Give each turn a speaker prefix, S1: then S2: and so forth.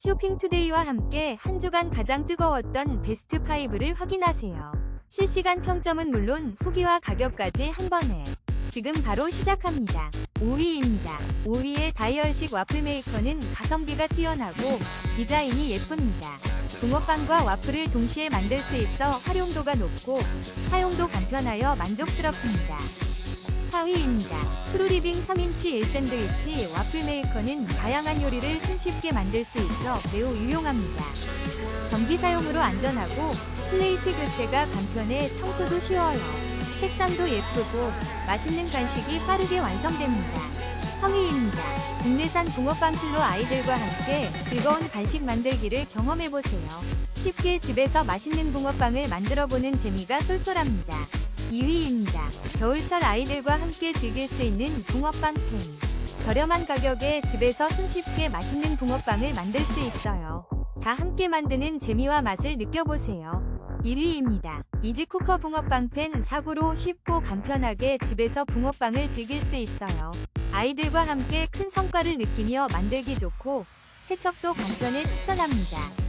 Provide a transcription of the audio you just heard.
S1: 쇼핑투데이와 함께 한 주간 가장 뜨거웠던 베스트 5를 확인하세요. 실시간 평점은 물론 후기와 가격까지 한 번에 지금 바로 시작합니다. 5위입니다. 5위의 다이얼식 와플 메이커는 가성비가 뛰어나고 디자인이 예쁩니다. 붕어빵과 와플을 동시에 만들 수 있어 활용도가 높고 사용도 간편하여 만족스럽습니다. 4위입니다. 프루리빙 3인치 1샌드위치 와플 메이커는 다양한 요리를 손쉽게 만들 수 있어 매우 유용합니다. 전기 사용으로 안전하고 플레이트 교체가 간편해 청소도 쉬워요. 색상도 예쁘고 맛있는 간식이 빠르게 완성됩니다. 성의입니다. 국내산 붕어빵 틀로 아이들과 함께 즐거운 간식 만들기를 경험해보세요. 쉽게 집에서 맛있는 붕어빵을 만들어보는 재미가 쏠쏠합니다. 2위입니다. 겨울철 아이들과 함께 즐길 수 있는 붕어빵 팬. 저렴한 가격에 집에서 손쉽게 맛있는 붕어빵을 만들 수 있어요. 다 함께 만드는 재미와 맛을 느껴보세요. 1위입니다. 이지쿠커 붕어빵 팬 사구로 쉽고 간편하게 집에서 붕어빵을 즐길 수 있어요. 아이들과 함께 큰 성과를 느끼며 만들기 좋고 세척도 간편해 추천합니다.